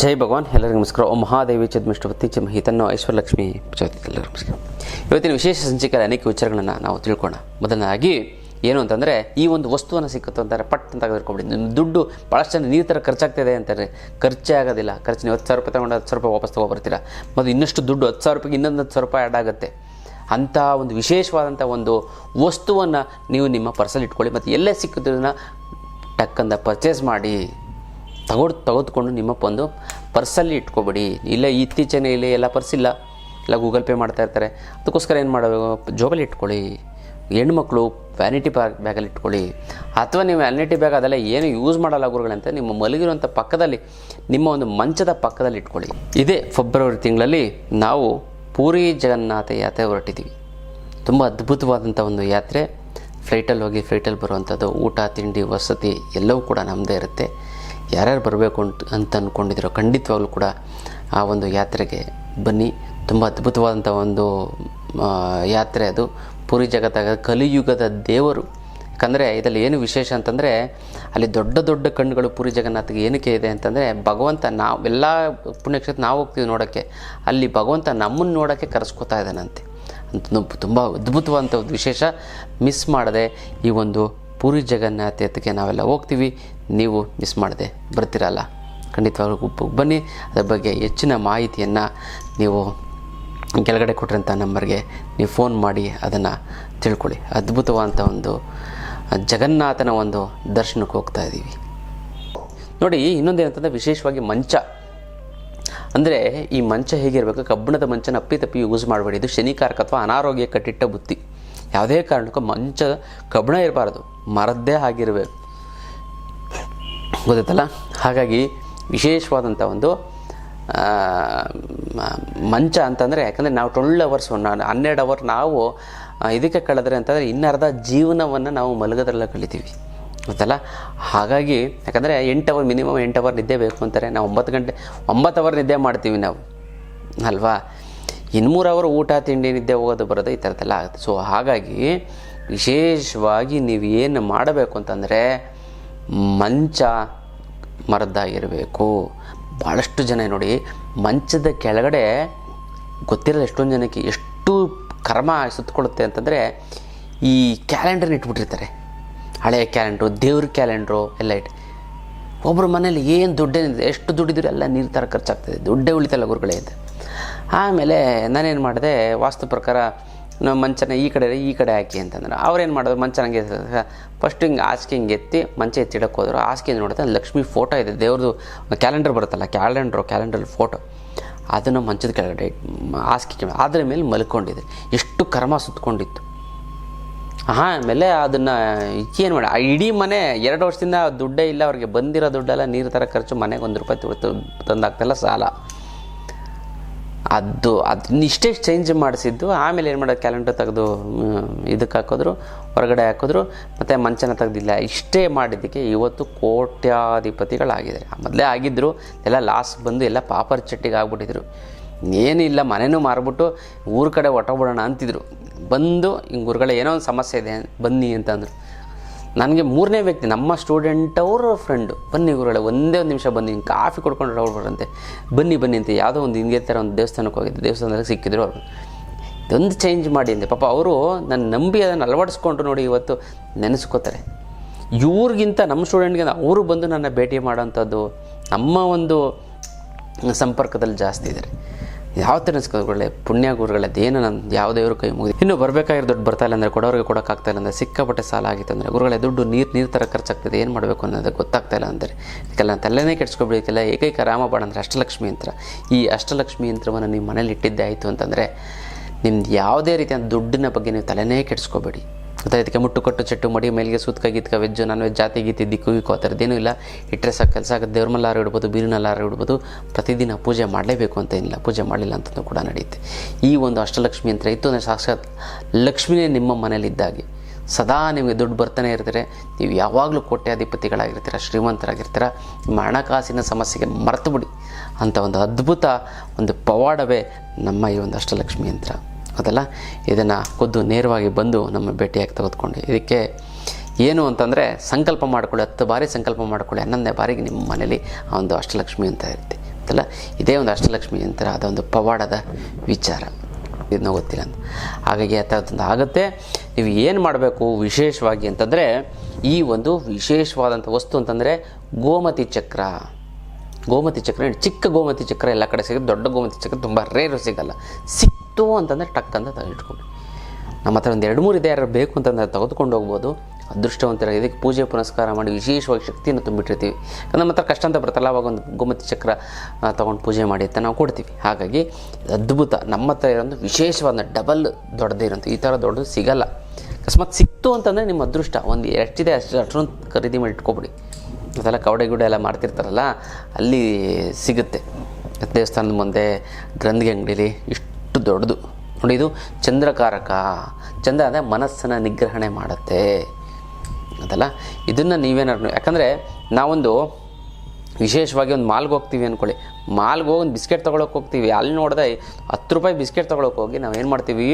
ಜೈ ಭಗವಾನ್. ಎಲ್ಲರಿಗೂ ನಮಸ್ಕಾರ. ಓ ಮಹಾದೇವಿ ಚದ್ಮಿಷ್ಟಪತಿ ಚ ಮಹಿತನ್ನು ಐಶ್ವರ್ಯಲಕ್ಷ್ಮಿ ಎಲ್ಲರಿಗೂ ನಮಸ್ಕಾರ. ಇವತ್ತಿನ ವಿಶೇಷ ಸಂಚಿಕೆಯಲ್ಲಿ ಅನೇಕ ವಿಚಾರಗಳನ್ನು ನಾವು ತಿಳ್ಕೊಳ್ಳೋಣ ಮೊದಲನೇದಾಗಿ ಏನು ಅಂತಂದರೆ, ಈ ಒಂದು ವಸ್ತುವನ್ನು ಸಿಕ್ಕುತ್ತೆ ಅಂತಾರೆ, ಪಟ್ ಅಂತ ತೆಗೆದುಕೊಂಬಿಡಿ. ನಿಮ್ಮ ದುಡ್ಡು ಭಾಳಷ್ಟು ಜನ ನೀರು ಥರ ಖರ್ಚಾಗ್ತಿದೆ ಅಂತಾರೆ. ಖರ್ಚೇ ಆಗೋದಿಲ್ಲ. ಖರ್ಚು ನೀವು ಹತ್ತು ಸಾವಿರ ರೂಪಾಯಿ ತಗೊಂಡು ಹತ್ತು ಸಾವಿರ ರೂಪಾಯಿ ವಾಪಸ್ ತೊಗೊಬರ್ತೀರಾ? ಮತ್ತು ಇನ್ನಷ್ಟು ದುಡ್ಡು ಹತ್ತು ಸಾವಿರ ರೂಪಾಯಿಗೆ ಇನ್ನೊಂದು ಹತ್ತು ಸಾವಿರ ರೂಪಾಯಿ ಆ್ಯಡ್ ಆಗುತ್ತೆ. ಅಂಥ ಒಂದು ವಿಶೇಷವಾದಂಥ ಒಂದು ವಸ್ತುವನ್ನು ನೀವು ನಿಮ್ಮ ಪರ್ಸಲ್ಲಿ ಇಟ್ಕೊಳ್ಳಿ. ಮತ್ತು ಎಲ್ಲೇ ಸಿಕ್ಕಿದ್ದನ್ನ ಟಕ್ಕಂದ ಪರ್ಚೇಸ್ ಮಾಡಿ. ತಗೊಡ್ ತೆಗೆದುಕೊಂಡು ನಿಮ್ಮ ಒಂದು ಪರ್ಸಲ್ಲಿ ಇಟ್ಕೊಬೇಡಿ. ಇಲ್ಲ ಇತ್ತೀಚೆಗೆ ಇಲ್ಲಿ ಎಲ್ಲ ಪರ್ಸ್ ಇಲ್ಲ. ಇಲ್ಲ ಗೂಗಲ್ ಪೇ ಮಾಡ್ತಾ ಇರ್ತಾರೆ. ಅದಕ್ಕೋಸ್ಕರ ಏನು ಮಾಡಬೇಕು ಜೋಬಲ್ಲಿ ಇಟ್ಕೊಳ್ಳಿ. ಹೆಣ್ಮಕ್ಳು ವ್ಯಾನಿಟಿ ಬ್ಯಾಗ್, ಬ್ಯಾಗಲ್ಲಿ ಇಟ್ಕೊಳ್ಳಿ. ಅಥವಾ ನೀವು ವ್ಯಾನಿಟಿ ಬ್ಯಾಗ್ ಅದೆಲ್ಲ ಏನು ಯೂಸ್ ಮಾಡಲ್ಲ ಗುರುಗಳಂತೆ, ನಿಮ್ಮ ಮಲಗಿರುವಂಥ ಪಕ್ಕದಲ್ಲಿ, ನಿಮ್ಮ ಒಂದು ಮಂಚದ ಪಕ್ಕದಲ್ಲಿ ಇಟ್ಕೊಳ್ಳಿ. ಇದೇ ಫೆಬ್ರವರಿ ತಿಂಗಳಲ್ಲಿ ನಾವು ಪೂರಿ ಜಗನ್ನಾಥ ಯಾತ್ರೆ ಹೊರಟಿದ್ದೀವಿ. ತುಂಬ ಅದ್ಭುತವಾದಂಥ ಒಂದು ಯಾತ್ರೆ. ಫ್ಲೈಟಲ್ಲಿ ಹೋಗಿ, ಫ್ಲೈಟಲ್ಲಿ ಬರುವಂಥದ್ದು, ಊಟ, ತಿಂಡಿ, ವಸತಿ ಎಲ್ಲವೂ ಕೂಡ ನಮ್ಮದೇ ಇರುತ್ತೆ. ಯಾರ್ಯಾರು ಬರಬೇಕು ಅಂತ ಅಂತ ಅಂದ್ಕೊಂಡಿದ್ದೀರೋ ಖಂಡಿತವಾಗ್ಲೂ ಕೂಡ ಆ ಒಂದು ಯಾತ್ರೆಗೆ ಬನ್ನಿ. ತುಂಬ ಅದ್ಭುತವಾದಂಥ ಒಂದು ಯಾತ್ರೆ ಅದು. ಪುರಿ ಜಗತ್ತಾಗ ಕಲಿಯುಗದ ದೇವರು. ಯಾಕಂದರೆ ಇದರಲ್ಲಿ ಏನು ವಿಶೇಷ ಅಂತಂದರೆ ಅಲ್ಲಿ ದೊಡ್ಡ ದೊಡ್ಡ ಕಣ್ಣುಗಳು ಪುರಿ ಜಗನ್ನಾಥಗೆ ಏನಕ್ಕೆ ಇದೆ ಅಂತಂದರೆ ಭಗವಂತ ನಾವೆಲ್ಲ ಪುಣ್ಯಕ್ಷೇತ್ರ ನಾವು ಹೋಗ್ತೀವಿ ನೋಡೋಕ್ಕೆ. ಅಲ್ಲಿ ಭಗವಂತ ನಮ್ಮನ್ನು ನೋಡೋಕ್ಕೆ ಕರೆಸ್ಕೊತಾ ಇದ್ದಾನಂತೆ. ಅಂತ ತುಂಬ ಅದ್ಭುತವಾದಂಥ ಒಂದು ವಿಶೇಷ ಮಿಸ್ ಮಾಡದೆ ಈ ಒಂದು ಪುರಿ ಜಗನ್ನಾಥಕ್ಕೆ ನಾವೆಲ್ಲ ಹೋಗ್ತೀವಿ. ನೀವು ಮಿಸ್ ಮಾಡದೆ ಬರ್ತಿರಲ್ಲ? ಖಂಡಿತವಾಗ್ಲೂ ಬನ್ನಿ, ಅದರ ಬಗ್ಗೆ ಹೆಚ್ಚಿನ ಮಾಹಿತಿಯನ್ನು ನೀವು ಕೆಳಗಡೆ ಕೊಟ್ಟಿರೋಂಥ ನಂಬರ್ಗೆ ನೀವು ಫೋನ್ ಮಾಡಿ ಅದನ್ನು ತಿಳ್ಕೊಳ್ಳಿ. ಅದ್ಭುತವಾದಂಥ ಒಂದು ಜಗನ್ನಾಥನ ಒಂದು ದರ್ಶನಕ್ಕೆ ಹೋಗ್ತಾ ಇದ್ದೀವಿ ನೋಡಿ ಇನ್ನೊಂದೇನಂತಂದರೆ ವಿಶೇಷವಾಗಿ ಮಂಚ. ಅಂದರೆ ಈ ಮಂಚ ಹೇಗಿರಬೇಕು? ಕಬ್ಬಿಣದ ಮಂಚನ ಅಪ್ಪಿ ತಪ್ಪಿ ಯೂಸ್ ಮಾಡಬೇಡಿ. ಇದು ಶನಿಕಾರಕ ಅಥವಾ ಅನಾರೋಗ್ಯ ಕಟ್ಟಿಟ್ಟ ಬುತ್ತಿ. ಯಾವುದೇ ಕಾರಣಕ್ಕೂ ಮಂಚ ಕಬ್ಬಿಣ ಇರಬಾರ್ದು. ಮರದ್ದೇ ಆಗಿರಬೇಕು. ಗೊತ್ತಾಯ್ತಲ್ಲ ಹಾಗಾಗಿ ವಿಶೇಷವಾದಂಥ ಒಂದು ಮಂಚ ಅಂತಂದರೆ ಯಾಕಂದರೆ ನಾವು ಟ್ವೆಲ್ ಅವರ್ಸ್ ನಾನು ಹನ್ನೆರಡು ಅವರ್ ನಾವು ಇದಕ್ಕೆ ಕಳೆದ್ರೆ ಅಂತಂದರೆ ಇನ್ನರ್ಧ ಜೀವನವನ್ನು ನಾವು ಮಲಗೋದ್ರಲ್ಲ ಕಳಿತೀವಿ. ಗೊತ್ತಲ್ಲ? ಹಾಗಾಗಿ ಯಾಕಂದರೆ ಎಂಟು ಅವರ್ ಮಿನಿಮಮ್ ಎಂಟು ಅವರ್ ನಿದ್ದೆ ಬೇಕು ಅಂತಾರೆ. ನಾವು ಒಂಬತ್ತು ಗಂಟೆ, ಒಂಬತ್ತು ಅವರ್ ನಿದ್ದೆ ಮಾಡ್ತೀವಿ ನಾವು. ಅಲ್ವಾ? ಇನ್ನೂರು ಅವರ್ ಊಟ, ತಿಂಡಿ, ನಿದ್ದೆ ಹೋಗೋದು ಬರೋದು ಈ ಥರದ್ದೆಲ್ಲ ಆಗುತ್ತೆ. ಸೊ ಹಾಗಾಗಿ ವಿಶೇಷವಾಗಿ ನೀವು ಏನು ಮಾಡಬೇಕು ಅಂತಂದರೆ, ಮಂಚ ಮರದ್ದಾಗಿರಬೇಕು. ಭಾಳಷ್ಟು ಜನ ನೋಡಿ, ಮಂಚದ ಕೆಳಗಡೆ ಗೊತ್ತಿರಲ್ಲ ಎಷ್ಟೊಂದು ಜನಕ್ಕೆ ಎಷ್ಟು ಕರ್ಮ ಸುತ್ತಕೊಳ್ಳುತ್ತೆ ಅಂತಂದರೆ, ಈ ಕ್ಯಾಲೆಂಡರ್ನ ಇಟ್ಬಿಟ್ಟಿರ್ತಾರೆ. ಹಳೆಯ ಕ್ಯಾಲೆಂಡ್ರು ದೇವ್ರ ಕ್ಯಾಲೆಂಡ್ರು ಎಲ್ಲ ಇಟ್ಟು ಒಬ್ಬರು ಮನೇಲಿ ಏನು ದುಡ್ಡೇನಿದೆ ಎಷ್ಟು ದುಡ್ಡಿದ್ರು ಎಲ್ಲ ನೀರು ಥರ ಖರ್ಚಾಗ್ತದೆ. ದುಡ್ಡೇ ಉಳಿತಲ್ಲ ಗುರುಗಳೇ ಅಂತ. ಆಮೇಲೆ ನಾನೇನು ಮಾಡಿದೆ, ವಾಸ್ತು ಪ್ರಕಾರ ನಾವು ಮಂಚನ ಈ ಕಡೆ ಈ ಕಡೆ ಹಾಕಿ ಅಂತಂದ್ರೆ. ಅವ್ರೇನು ಮಾಡಿದ್ರು? ಮಂಚ ಫಸ್ಟ್ ಹಿಂಗೆ ಹಾಸಿಗೆ ಹಿಂಗೆ ಎತ್ತಿ ಮಂಚ ಎತ್ತಿಡಕ್ಕೆ ಹೋದ್ರು. ಹಾಸಿಗೆ ನೋಡಿದ್ರೆ ಲಕ್ಷ್ಮಿ ಫೋಟೋ ಇದೆ. ದೇವ್ರದ್ದು ಕ್ಯಾಲೆಂಡರ್ ಬರುತ್ತಲ್ಲ ಕ್ಯಾಲೆಂಡ್ರು ಕ್ಯಾಲೆಂಡರ್ ಫೋಟೋ ಅದನ್ನು ಮಂಚದ ಕೆಳಗಡೆ ಆಸ್ಕಿ ಅದ್ರ ಮೇಲೆ ಮಲ್ಕೊಂಡಿದೆ. ಎಷ್ಟು ಕರ್ಮ ಸುತ್ತಕೊಂಡಿತ್ತು ಆಮೇಲೆ ಅದನ್ನು ಏನು ಮಾಡಿ ಆ ಇಡೀ ಮನೆ ಎರಡು ವರ್ಷದಿಂದ ದುಡ್ಡೇ ಇಲ್ಲ. ಅವ್ರಿಗೆ ಬಂದಿರೋ ದುಡ್ಡೆಲ್ಲ ನೀರು ಥರ ಖರ್ಚು ಮನೆಗೆ ಒಂದು ರೂಪಾಯಿ ತಂದಾಗ್ತಿಲ್ಲ ಸಾಲ. ಅದು ಅದನ್ನ ಇಷ್ಟೇ ಚೇಂಜ್ ಮಾಡಿಸಿದ್ದು, ಆಮೇಲೆ ಏನು ಮಾಡೋದು ಕ್ಯಾಲೆಂಡರ್ ತೆಗೆದು ಇದಕ್ಕೆ ಹಾಕಿದ್ರು, ಹೊರಗಡೆ ಹಾಕಿದ್ರು, ಮತ್ತು ಮಂಚನ ತೆಗೆದಿಲ್ಲ. ಇಷ್ಟೇ ಮಾಡಿದ್ದಕ್ಕೆ ಇವತ್ತು ಕೋಟ್ಯಾಧಿಪತಿಗಳಾಗಿದ್ದಾರೆ. ಮೊದಲೇ ಆಗಿದ್ದರು ಎಲ್ಲ ಲಾಸ್ಟ್ ಬಂದು ಎಲ್ಲ ಪಾಪರ್ ಚಟ್ಟಿಗೆ ಆಗ್ಬಿಟ್ಟಿದ್ರು. ಏನಿಲ್ಲ ಮನೆಯೂ ಮಾರ್ಬಿಟ್ಟು ಊರ ಕಡೆ ಹೊಟ್ಟೋಗ್ಬಿಡೋಣ ಅಂತಿದ್ರು. ಬಂದು, ಹಿಂಗೆ ಊರುಗಳ ಏನೋ ಒಂದು ಸಮಸ್ಯೆ ಇದೆ, ಬನ್ನಿ ಅಂತಂದರು. ನನಗೆ ಮೂರನೇ ವ್ಯಕ್ತಿ, ನಮ್ಮ ಸ್ಟೂಡೆಂಟ್ ಅವರ ಫ್ರೆಂಡು ಬನ್ನಿ ಗುರುಗಳೇ, ಒಂದೇ ಒಂದು ನಿಮಿಷ ಬನ್ನಿ ಹಿಂಗೆ ಕಾಫಿ ಕೊಡ್ಕೊಂಡು ಹೊರಡ್ಬಾರಂತೆ ಬನ್ನಿ ಬನ್ನಿ ಅಂತ ಯಾವುದೋ ಒಂದು ಹಿಂಗೆ ಥರ ಒಂದು ದೇವಸ್ಥಾನಕ್ಕೆ ಹೋಗಿದ್ದೆ. ದೇವಸ್ಥಾನದಲ್ಲಿ ಸಿಕ್ಕಿದ್ರು ಅವರು. ಇದೊಂದು ಚೇಂಜ್ ಮಾಡಿ ಅಂದೆ. ಪಾಪ ಅವರು ನನ್ನ ನಂಬಿ ಅದನ್ನು ಅಳವಡಿಸ್ಕೊಂಡು ನೋಡಿ ಇವತ್ತು ನೆನೆಸ್ಕೋತಾರೆ. ಇವ್ರಿಗಿಂತ ನಮ್ಮ ಸ್ಟೂಡೆಂಟ್ಗೆ ಅವರು ಬಂದು ನನ್ನ ಭೇಟಿ ಮಾಡೋಂಥದ್ದು ನಮ್ಮ ಒಂದು ಸಂಪರ್ಕದಲ್ಲಿ ಜಾಸ್ತಿ ಇದ್ದಾರೆ. ಯಾವ ಥರ ಅನ್ಸ್ಕೊಳ್ಳೆ ಪುಣ್ಯ ಗುರುಗಳೇ ಅದೇನು ನನ್ನ ಯಾವ ಕೈ ಮುಗಿದು ಇನ್ನು ಬರಬೇಕಾಗಿರೋ ದುಡ್ಡು ಬರ್ತಾ ಇಲ್ಲ ಅಂದರೆ ಕೊಡೋರಿಗೆ ಕೊಡೋಕ್ಕಾಗ್ತಾ ಇಲ್ಲ ಅಂದರೆ ಸಿಕ್ಕಾಪಟ್ಟೆ ಸಾಲ ಆಗಿತ್ತು ಅಂದರೆ ಗುರುಗಳೇ, ದುಡ್ಡು ನೀರು ನೀರು ಥರ ಖರ್ಚಾಗ್ತದೆ, ಏನು ಮಾಡಬೇಕು ಅನ್ನೋದು ಗೊತ್ತಾಗ್ತಾ ಇಲ್ಲ ಅಂದರೆ. ಇದಕ್ಕೆಲ್ಲ ತಲೆನೇ ಕೆಡ್ಸ್ಕೊಬಿಡೋಕ್ಕೆಲ್ಲ ಏಕೈಕ ರಾಮಬಾಣ ಅಂದರೆ ಅಷ್ಟಲಕ್ಷ್ಮಿ ಯಂತ್ರ. ಈ ಅಷ್ಟಲಕ್ಷ್ಮಿ ಯಂತ್ರವನ್ನು ನಿಮ್ಮ ಮನೇಲಿ ಇಟ್ಟಿದ್ದೆ ಆಯಿತು ಅಂತಂದರೆ ನಿಮ್ದು ಯಾವುದೇ ರೀತಿಯ ದುಡ್ಡಿನ ಬಗ್ಗೆ ನೀವು ತಲೆನೇ ಕೆಡಿಸ್ಕೋಬೇಡಿ. ಗೊತ್ತಾ ಇದಕ್ಕೆ ಮುಟ್ಟು ಕೊಟ್ಟು ಚಟ್ಟು ಮಡಿ ಮೇಲಿಗೆ ಸುತ್ತಕ ಗೀತ್ಕ ವೆಜ್ಜು ನಾನ್ ವೆಜ್ ಜಾತಿ ಗೀತಿ ದಿಕ್ಕು ಗಿಕ್ಕು ಆ ಥರದ್ದೇನೂ ಇಲ್ಲ. ಇಟ್ಟರೆ ಸಾಕು ಕೆಲಸ ಆಗುತ್ತೆ. ದೇವ್ರ ಮಲ್ಲಾರು ಇಡ್ಬೋದು ಬೀರಿನಲ್ಲಾರು ಇಡ್ಬೋದು. ಪ್ರತಿದಿನ ಪೂಜೆ ಮಾಡಲೇಬೇಕು ಅಂತ ಏನಿಲ್ಲ. ಪೂಜೆ ಮಾಡಲಿಲ್ಲ ಅಂತಂದು ಕೂಡ ನಡೆಯುತ್ತೆ. ಈ ಒಂದು ಅಷ್ಟಲಕ್ಷ್ಮಿ ಅಂತ ಇತ್ತು. ಅಂದರೆ ಸಾಕ್ಷಾತ್ ಲಕ್ಷ್ಮಿನೇ ನಿಮ್ಮ ಮನೇಲಿದ್ದಾಗೆ ಸದಾ ನಿಮಗೆ ದುಡ್ಡು ಬರ್ತಾನೆ ಇರ್ತಾರೆ. ನೀವು ಯಾವಾಗಲೂ ಕೋಟ್ಯಾಧಿಪತಿಗಳಾಗಿರ್ತೀರ, ಶ್ರೀಮಂತರಾಗಿರ್ತೀರ. ನಿಮ್ಮ ಹಣಕಾಸಿನ ಸಮಸ್ಯೆಗೆ ಮರೆತು ಬಿಡಿ ಅಂಥ ಒಂದು ಅದ್ಭುತ ಒಂದು ಪವಾಡವೇ ನಮ್ಮ ಈ ಒಂದು ಅಷ್ಟಲಕ್ಷ್ಮಿ ಯಂತ್ರ. ಅದಲ್ಲ? ಇದನ್ನು ಖುದ್ದು ನೇರವಾಗಿ ಬಂದು ನಮ್ಮ ಭೇಟಿಯಾಗಿ ತೆಗೆದುಕೊಂಡು ಇದಕ್ಕೆ ಏನು ಅಂತಂದರೆ ಸಂಕಲ್ಪ ಮಾಡಿಕೊಳ್ಳಿ, ಹತ್ತು ಬಾರಿ ಸಂಕಲ್ಪ ಮಾಡಿಕೊಳ್ಳಿ, ಹನ್ನೊಂದನೇ ಬಾರಿಗೆ ನಿಮ್ಮ ಮನೇಲಿ ಆ ಒಂದು ಅಷ್ಟಲಕ್ಷ್ಮಿ ಅಂತ ಇರುತ್ತೆ. ಅಲ್ಲ ಇದೇ ಒಂದು ಅಷ್ಟಲಕ್ಷ್ಮಿ ಅಂತಾರೆ, ಅದೊಂದು ಪವಾಡದ ವಿಚಾರ. ಇದನ್ನ ಗೊತ್ತಿಲ್ಲ ಅಂತ. ಹಾಗಾಗಿ ಅದೊಂದು ಆಗುತ್ತೆ. ನೀವು ಏನು ಮಾಡಬೇಕು ವಿಶೇಷವಾಗಿ ಅಂತಂದರೆ, ಈ ಒಂದು ವಿಶೇಷವಾದಂಥ ವಸ್ತು ಅಂತಂದರೆ ಗೋಮತಿ ಚಕ್ರ. ಗೋಮತಿ ಚಕ್ರ, ಚಿಕ್ಕ ಗೋಮತಿ ಚಕ್ರ ಎಲ್ಲ ಕಡೆ ಸಿಗುತ್ತೆ, ದೊಡ್ಡ ಗೋಮತಿ ಚಕ್ರ ತುಂಬ ರೇರು ಸಿಗಲ್ಲ. ಸಿಕ್ತು ಅಂತಂದರೆ ಟಕ್ ಅಂತ ತೆಗೆದಿಟ್ಕೊಂಡು ನಮ್ಮ ಹತ್ರ ಒಂದು ಎರಡು ಮೂರು ಇದೆ ಯಾರು ಬೇಕು ಅಂತಂದ್ರೆ ತೆಗೆದುಕೊಂಡು ಹೋಗ್ಬೋದು. ಅದೃಷ್ಟವಂತರ ಇದಕ್ಕೆ ಪೂಜೆ ಪುನಸ್ಕಾರ ಮಾಡಿ ವಿಶೇಷವಾಗಿ ಶಕ್ತಿಯನ್ನು ತುಂಬಿಟ್ಟಿರ್ತೀವಿ. ನಮ್ಮ ಹತ್ರ ಕಷ್ಟ ಅಂತ ಬರ್ತಲ್ಲ ಅವಾಗ ಒಂದು ಗೋಮತಿ ಚಕ್ರ ತೊಗೊಂಡು ಪೂಜೆ ಮಾಡಿ ಅಂತ ನಾವು ಕೊಡ್ತೀವಿ. ಹಾಗಾಗಿ ಅದ್ಭುತ. ನಮ್ಮ ಹತ್ರ ಇರೋದು ವಿಶೇಷವಾದ ಡಬಲ್ ದೊಡ್ಡದೇ ಇರೋಂಥ, ಈ ಥರ ದೊಡ್ಡದು ಸಿಗಲ್ಲ. ಅಕಸ್ಮಾತ್ ಸಿಕ್ತು ಅಂತಂದರೆ ನಿಮ್ಮ ಅದೃಷ್ಟ. ಒಂದು ಎಷ್ಟಿದೆ ಅಷ್ಟು ಅಷ್ಟೊಂದು ಖರೀದಿ ಮಾಡಿ ಇಟ್ಕೊಬಿಡಿ. ಅದೆಲ್ಲ ಕವಡೆ ಗುಡೆ ಎಲ್ಲ ಮಾಡ್ತಿರ್ತಾರಲ್ಲ, ಅಲ್ಲಿ ಸಿಗುತ್ತೆ. ದೇವಸ್ಥಾನದ ಮುಂದೆ, ಗ್ರಂಥಿಗೆ ಅಂಗಡೀಲಿ ಇಷ್ಟು ದೊಡ್ಡದು. ನೋಡಿ ಇದು ಚಂದ್ರಕಾರಕ. ಚಂದ್ರ ಅಂದರೆ ಮನಸ್ಸನ್ನು ನಿಗ್ರಹಣೆ ಮಾಡುತ್ತೆ. ಅದಲ್ಲ? ಇದನ್ನು ನೀವೇನಾದ್ರು ಯಾಕಂದರೆ ನಾವೊಂದು ವಿಶೇಷವಾಗಿ ಒಂದು ಮಾಲ್ಗೆ ಹೋಗ್ತೀವಿ ಅಂದ್ಕೊಳ್ಳಿ ಮಾಲ್ಗೆ ಹೋಗಿ ಒಂದು ಬಿಸ್ಕೆಟ್ ತೊಗೊಳಕ್ಕೆ ಹೋಗ್ತೀವಿ. ಅಲ್ಲಿ ನೋಡಿದ್ರೆ ಹತ್ತು ರೂಪಾಯಿ ಬಿಸ್ಕೆಟ್ ತೊಗೊಳಕ್ಕೆ ಹೋಗಿ ನಾವು ಏನು ಮಾಡ್ತೀವಿ?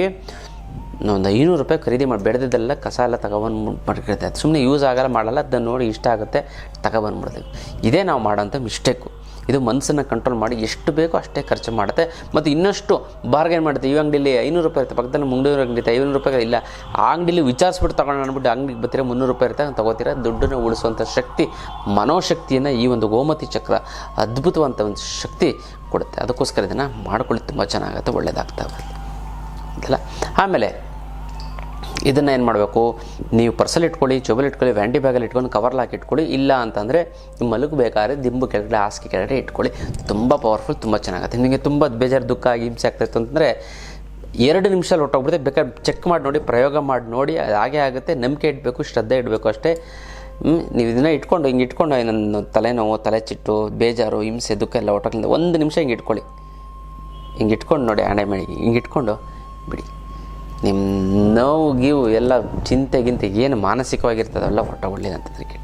ಒಂದು ಐನೂರು ರೂಪಾಯಿ ಖರೀದಿ ಮಾಡಿ ಬೆಳೆದಿದ್ದೆಲ್ಲ ಕಸ ಎಲ್ಲ ತಗೊಬಂದು ಮಾಡ್ಕೊಳ್ತಾ ಸುಮ್ಮನೆ ಯೂಸ್ ಆಗಲ್ಲ, ಮಾಡಲ್ಲ ಅದನ್ನು ನೋಡಿ ಇಷ್ಟ ಆಗುತ್ತೆ ತಗೊಬಂದ್ಬಿಡ್ತೀವಿ ಇದೇ ನಾವು ಮಾಡೋಂಥ ಮಿಸ್ಟೇಕು. ಇದು ಮನಸ್ಸನ್ನು ಕಂಟ್ರೋಲ್ ಮಾಡಿ ಎಷ್ಟು ಬೇಕೋ ಅಷ್ಟೇ ಖರ್ಚು ಮಾಡುತ್ತೆ. ಮತ್ತು ಇನ್ನಷ್ಟು ಬಾರ್ಗೇನ್ ಮಾಡುತ್ತೆ. ಈ ಅಂಗಡಿಲಿ ಐನೂರು ರೂಪಾಯಿ ಇರುತ್ತೆ. ಪಕ್ಕದಲ್ಲಿ ಮುಂಡೂರು ಅಂಗಡಿ ಇರುತ್ತೆ. ಐನೂರು ರೂಪಾಯಿ ಇಲ್ಲ. ಆ ಅಂಗಡಿಲಿ ವಿಚಾರಿಸ್ಬಿಟ್ಟು ತಗೊಂಡು ಅಂದ್ಬಿಟ್ಟು ಅಂಗಡಿಗೆ ಬರ್ತೀರಾ ಮುನ್ನೂರು ರೂಪಾಯಿ ಇರುತ್ತೆ. ತಗೋತೀರಾ? ದುಡ್ಡನ್ನು ಉಳಿಸುವಂಥ ಶಕ್ತಿ, ಮನೋಶಕ್ತಿಯನ್ನು ಈ ಒಂದು ಗೋಮತಿ ಚಕ್ರ ಅದ್ಭುತವಂತ ಒಂದು ಶಕ್ತಿ ಕೊಡುತ್ತೆ. ಅದಕ್ಕೋಸ್ಕರ ಇದನ್ನು ಮಾಡ್ಕೊಳ್ಳಿ. ತುಂಬ ಚೆನ್ನಾಗುತ್ತೆ. ಒಳ್ಳೆಯದಾಗ್ತಾ ಆಮೇಲೆ ಇದನ್ನು ಏನು ಮಾಡಬೇಕು? ನೀವು ಪರ್ಸಲ್ ಇಟ್ಕೊಳ್ಳಿ ಚೊಬಲ್ ಇಟ್ಕೊಳ್ಳಿ ವ್ಯಾಂಡಿ ಬ್ಯಾಗಲ್ಲಿ ಇಟ್ಕೊಂಡು ಕವರ್ ಹಾಕಿ ಇಟ್ಕೊಳ್ಳಿ. ಇಲ್ಲ ಅಂತಂದರೆ ಮಲಗು ಮಲಗಬೇಕಾದ್ರೆ ದಿಂಬು ಕೆಳಗಡೆ, ಹಾಸಿಗೆ ಕೆಳಗಡೆ ಇಟ್ಕೊಳ್ಳಿ. ತುಂಬ ಪವರ್ಫುಲ್ ತುಂಬ ಚೆನ್ನಾಗುತ್ತೆ. ನಿಮಗೆ ತುಂಬ ಬೇಜಾರು, ದುಃಖ ಆಗಿ ಹಿಂಸೆ ಆಗ್ತಾಯಿತ್ತು ಅಂತಂದರೆ ಎರಡು ನಿಮಿಷ ಹೊಟ್ಟೋಗ್ಬಿಡುತ್ತೆ ಬೇಕಾದ್ರೆ ಚೆಕ್ ಮಾಡಿ ನೋಡಿ, ಪ್ರಯೋಗ ಮಾಡಿ ನೋಡಿ, ಅದು ಹಾಗೆ ಆಗುತ್ತೆ. ನಂಬಿಕೆ ಇಡಬೇಕು, ಶ್ರದ್ಧೆ ಇಡಬೇಕು ಅಷ್ಟೇ. ನೀವು ಇದನ್ನ ಇಟ್ಕೊಂಡು, ಹಿಂಗೆ ಇಟ್ಕೊಂಡು, ನನ್ನ ತಲೆನೋವು, ತಲೆ ಚಿಟ್ಟು, ಬೇಜಾರು, ಹಿಂಸೆ, ದುಃಖ ಎಲ್ಲ ಹೊಟ್ಟೋಗ್ಲಿಂದ ಒಂದು ನಿಮಿಷ ಹಿಂಗೆ ಇಟ್ಕೊಳ್ಳಿ. ಹಿಂಗೆ ಇಟ್ಕೊಂಡು ನೋಡಿ ಹಣೆ ಮೇಲೆ ಹಿಂಗೆ ಇಟ್ಕೊಂಡು ಬಿಡಿ. ನಿಮ್ಮ ನೋವು, ಗೀವು ಎಲ್ಲ ಚಿಂತೆ ಗಿಂತೆ ಏನು ಮಾನಸಿಕವಾಗಿರ್ತದಲ್ಲ ಹೊಟ್ಟ ಕೇಳಿ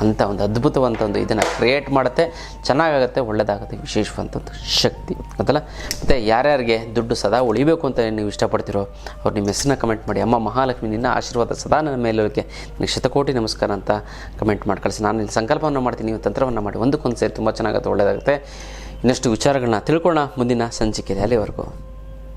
ಅಂಥ ಒಂದು ಅದ್ಭುತವಂತ ಒಂದು ಇದನ್ನು ಕ್ರಿಯೇಟ್ ಮಾಡುತ್ತೆ. ಚೆನ್ನಾಗಾಗುತ್ತೆ ಒಳ್ಳೆಯದಾಗುತ್ತೆ ವಿಶೇಷವಂತ ಒಂದು ಶಕ್ತಿ. ಗೊತ್ತಲ್ಲ? ಮತ್ತು ಯಾರ್ಯಾರಿಗೆ ದುಡ್ಡು ಸದಾ ಉಳಿಬೇಕು ಅಂತ ನೀವು ಇಷ್ಟಪಡ್ತಿರೋ, ಅವ್ರು ನಿಮ್ಮ ಹೆಸರನ್ನ ಕಮೆಂಟ್ ಮಾಡಿ. ಅಮ್ಮ ಮಹಾಲಕ್ಷ್ಮಿ, ನಿನ್ನ ಆಶೀರ್ವಾದ ಸದಾ ನನ್ನ ಮೇಲಿರೋಕ್ಕೆ ನನಗೆ ಶತಕೋಟಿ ನಮಸ್ಕಾರ ಅಂತ ಕಮೆಂಟ್ ಮಾಡಿ. ಕಳಿಸಿ. ನಾನು ಇಲ್ಲಿ ಸಂಕಲ್ಪವನ್ನು ಮಾಡ್ತೀನಿ. ನೀವು ತಂತ್ರವನ್ನು ಮಾಡಿ. ಒಂದಕ್ಕೊಂದು ಸೇರಿ ತುಂಬ ಚೆನ್ನಾಗುತ್ತೆ ಒಳ್ಳೆಯದಾಗುತ್ತೆ ಇನ್ನಷ್ಟು ವಿಚಾರಗಳನ್ನ ತಿಳ್ಕೊಳ್ಳೋಣ. ಮುಂದಿನ ಸಂಚಿಕೆ ಅಲ್ಲಿವರೆಗೂ.